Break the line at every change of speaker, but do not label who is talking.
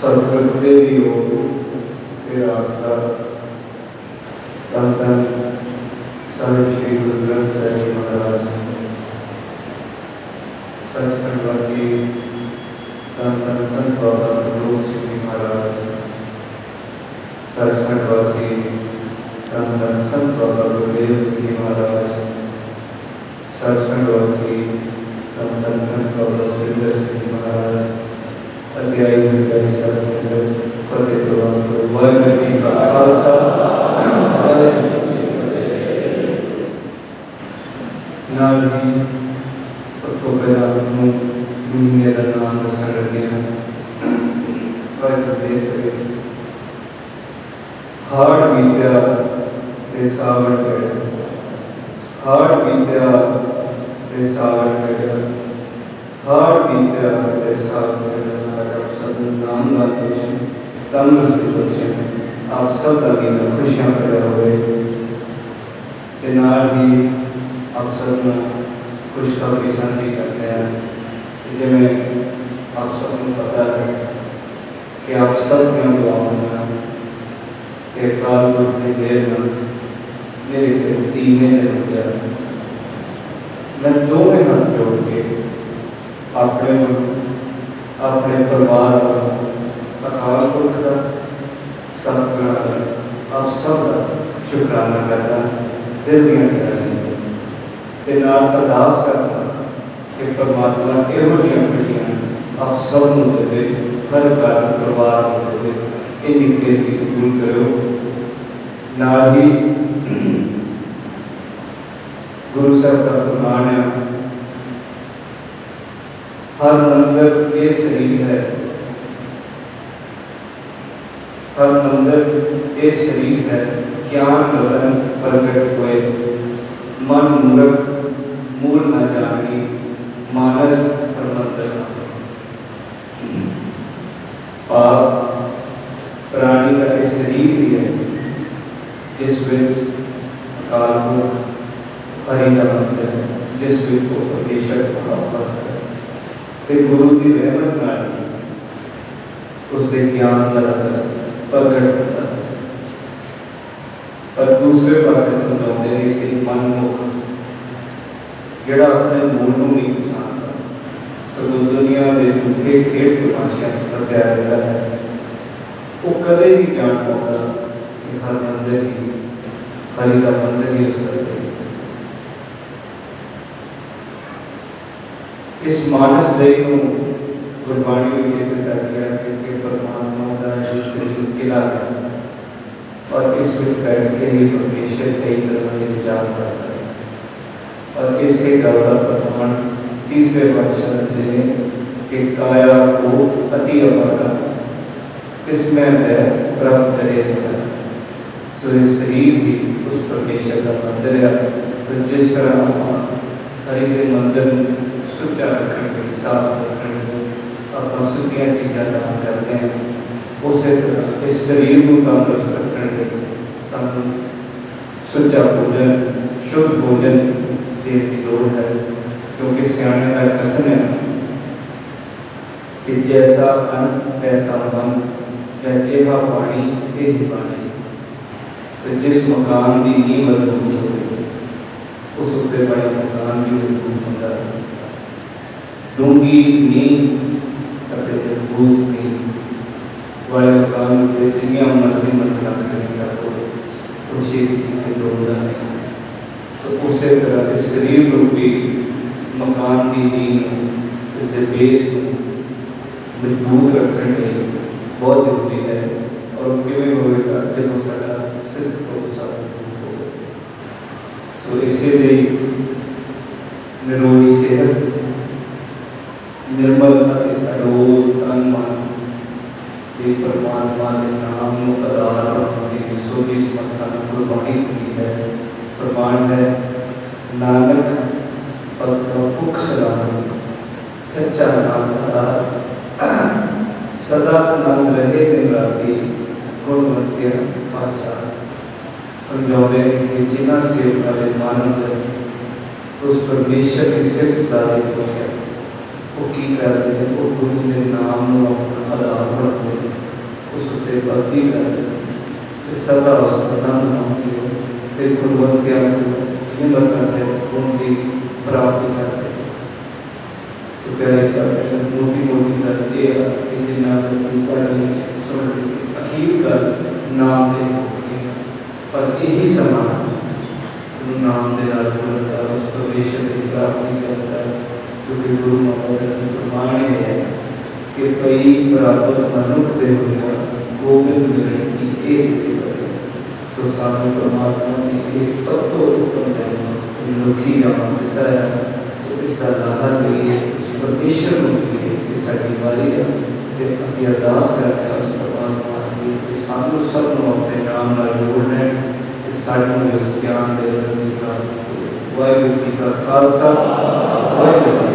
सरकते योग तेरा आस्था तन तन साहिब श्री गुरु ग्रंथ साहिब जी महाराज। सचखंड वासी तन तन संत बाबा गुरु सिंह जी महाराज। सचखंड वासी तन तन संत बाबा गुरुदेव सिंह जी महाराज। सचखंड वासी ਸੱਚਖੰਡ ਵਾਸੀ ਤਨ ਤਨ ਸੰਤ ਬਾਬਾ ਸੁਰਿੰਦਰ ਸਿੰਘ ਜੀ ਮਹਾਰਾਜ ਅਧਿਆਇ ਵਿਕਾਰੀ ਸਾਹਿਬ ਸੰਗਤ ਫਤਿਹ ਪ੍ਰਵਾਨ ਕਰੋ ਵਾਹਿਗੁਰੂ ਜੀ ਕਾ ਖਾਲਸਾ आप सब आगे में खुशियाँ पैदा हुए तो नाल ही आप सब खुशखबरी साझी करते हैं जिमें आप सबको पता है कि आप सब क्या दुआ कि काल अपने देर में मेरे तीन जन्म दिया मैं दो में हाथ जोड़ के ਆਪਣੇ ਆਪਣੇ ਪਰਿਵਾਰ ਨੂੰ, ਅਕਾਲ ਦਾ ਸਤਿਗੁਰਾਂ ਆਪ ਸਭ ਦਾ ਸ਼ੁਕਰਾਨਾ ਕਰਦਾ, ਦਿਲ ਦੀਆਂ ਗਹਿਰਾਈਆਂ ਤੇ ਨਾਲ ਅਰਦਾਸ ਕਰਦਾ ਕਿ ਪਰਮਾਤਮਾ ਇਹੋ ਜਿਹੀਆਂ ਖੁਸ਼ੀਆਂ ਆਪ ਸਭ ਨੂੰ ਦੇਵੇ, ਹਰ ਘਰ, ਪਰਿਵਾਰ ਨੂੰ ਦੇਵੇ, ਇੰਨੀ ਬੇਨਤੀ ਕਬੂਲ ਕਰਿਓ। ਨਾਲ ਹੀ ਗੁਰੂ ਸਾਹਿਬ ਦਾ ਫਰਮਾਨ ਹੈ हर मंदिर के शरीर है। हर मंदिर के शरीर है। ज्ञान रतन प्रकट हुए। मन मूर्ख मूल न जाने, मानस प्रबंधन पाप प्राणी का शरीर ही है, जिस विच अकाल हरि का मंदिर है, जिस विच को परमेश्वर का है ਤੇ ਗੁਰੂ ਦੀ ਰਹਿਮਤ ਨਾਲ ਉਸ ਦੇ ਗਿਆਨ ਦਾ ਪ੍ਰਗਟ ਹੁੰਦਾ ਪਰ ਦੂਸਰੇ ਪਾਸੇ ਸਮਝਾਉਂਦੇ ਨੇ ਕਿ ਮਨਮੁਖ, ਜਿਹੜਾ ਆਪਣੇ ਮੂਲ ਨੂੰ ਨਹੀਂ ਪਛਾਣਦਾ ਸਗੋਂ ਦੁਨੀਆ ਦੇ ਦੁੱਖੇ ਖੇਡ ਤਮਾਸ਼ਿਆਂ ਵਿੱਚ ਫਸਿਆ ਰਹਿੰਦਾ ਹੈ। ਉਹ ਕਦੇ ਨਹੀਂ ਜਾਣ ਪਾਉਂਦਾ ਕਿ ਹਰ ਮੰਦਰ ਹੀ ਹਰੀ ਦਾ ਮੰਦਰ ਹੀ ਉਸ ਦਾ ਸਹੀ। ਇਸ ਮਾਨਸ ਦੇ ਨੂੰ ਗੁਰਬਾਣੀ ਵਿੱਚ ਦਿੱਤਾ ਗਿਆ ਹੈ ਕਿ ਪਰਮਾਤਮਾ ਦਾ ਜੋ ਸਰੀਰ ਕਿਲਾ ਹੈ और इस ਵਿੱਚ बैठ के ही परमेश्वर कई तरह के विचार करता है और इससे गौरा प्रमाण तीसरे वचन में कि काया को अति अपारा इसमें है ब्रह्म करे सो ये शरीर भी उस परमेश्वर का मंदिर है तो जिस तरह आप हरि के मंदिर सुचा रखने साफ़ रखने अपना सुचिया चीज़ा दान करते हैं उस इस शरीर को तंदुरुस्त रखने सू सुचा भोजन शुद्ध भोजन देने की लोड़ है क्योंकि सियाने का कथन है कि जैसा अन्न वैसा मन या जेहा पानी ये पानी तो जिस मकान की नींव मज़बूत हो उस उत्ते बड़ा मकान भी मज़बूत होता है डोंगी नींद तकरीबन भूत नींद वाले मकान पे जिया मर्ज़ी मंजिला करेंगे आपको। खुशी के डोलना है तो उसे तरह इस शरीर रूपी मकान की नींद इसके बेस को मज़बूत रखने बहुत ज़रूरी है। और क्यों होगा जब सारा सिर्फ़ और सारा होगा तो इसलिए निरोगी सेहत निर्मलता के कठोर तन मन हे परमात्मा के नाम आधार अपने सोची समझ सानू कुर्बानी दी है, प्रमाण है। नानक पत्र मुख सलाम सच्चा नाम आधार सदा आनंद रहे दिन राती गुणवत्य पाचा समझावे कि जिना सेवका मानव है, उस परमेश्वर की सिर्फ़ सदाई को ਉਹ ਕੀ ਕਰਦੇ ਨੇ? ਉਹ ਗੁਰੂ ਦੇ ਨਾਮ ਨੂੰ ਆਪਣਾ ਆਧਾਰ ਬਣਾਉਂਦੇ ਨੇ। ਉਸ ਉੱਤੇ ਭਗਤੀ ਕਰਦੇ ਤੇ ਸਦਾ ਉਸ ਦਾ ਨਾਮ ਨਾਉਂਦੇ ਹੋ ਤੇ ਗੁਰਵੰਤਿਆਂ ਨੂੰ ਨਿਮਰਤਾ ਸੇ ਗੁਣ ਦੀ ਪ੍ਰਾਪਤੀ ਕਰਦੇ ਨੇ। ਪਿਆਰੇ ਸਾਥੀਓ ਮੋਟੀ ਮੋਟੀ ਗੱਲ ਆ ਕਿ ਜਿਨ੍ਹਾਂ ਨੂੰ ਪੜ੍ਹਨੀ ਸੁਣ ਅਖੀਰ ਗੱਲ ਨਾਮ ਦੇ ਪਰ ਇਹੀ ਸਮਾਂ ਨਾਮ ਦੇ ਨਾਲ ਜੁੜਦਾ ਉਸ ਪ੍ਰਵੇਸ਼ ਦੀ ਪ੍ਰਾਪਤੀ ਕਰਦਾ ਹੈ। ਕਿਉਂਕਿ ਗੁਰੂ ਮਹਾਰਾਜ ਨੇ ਫਰਮਾਇਆ ਹੈ ਕਿ ਕਈ ਬਰਾਬਰ ਮਨੁੱਖ ਦੇ ਹੋਇਆ ਗੋਬਿੰਦ ਮਿਲਣ ਦੀ ਇਹ ਬੜੀ ਸੋ ਸਾਨੂੰ ਪਰਮਾਤਮਾ ਨੇ ਇਹ ਸਭ ਤੋਂ ਉੱਤਮ ਜਨਮ ਮਨੁੱਖੀ ਜਨਮ ਦਿੱਤਾ ਹੈ ਸੋ ਇਸ ਦਾ ਲਾਹਾ ਲਈਏ ਉਸ ਪਰਮੇਸ਼ਰ ਨੂੰ ਲਈਏ ਕਿ ਸਾਡੀ ਵਾਰੀ ਹੈ ਤੇ ਅਸੀਂ ਅਰਦਾਸ ਕਰਦੇ ਹਾਂ ਉਸ ਪਰਮਾਤਮਾ ਦੀ ਕਿ ਸਾਨੂੰ ਸਭ ਨੂੰ ਆਪਣੇ ਨਾਮ ਨਾਲ ਜੋੜਨਾ ਹੈ ਤੇ ਸਾਨੂੰ ਇਸ ਗਿਆਨ ਦੇ ਰੰਗ ਦੀ ਪ੍ਰਾਪਤੀ ਹੋਵੇ। ਵਾਹਿਗੁਰੂ ਜੀ ਕਾ ਖਾਲਸਾ ਵਾਹਿਗੁਰੂ ਜੀ ਕੀ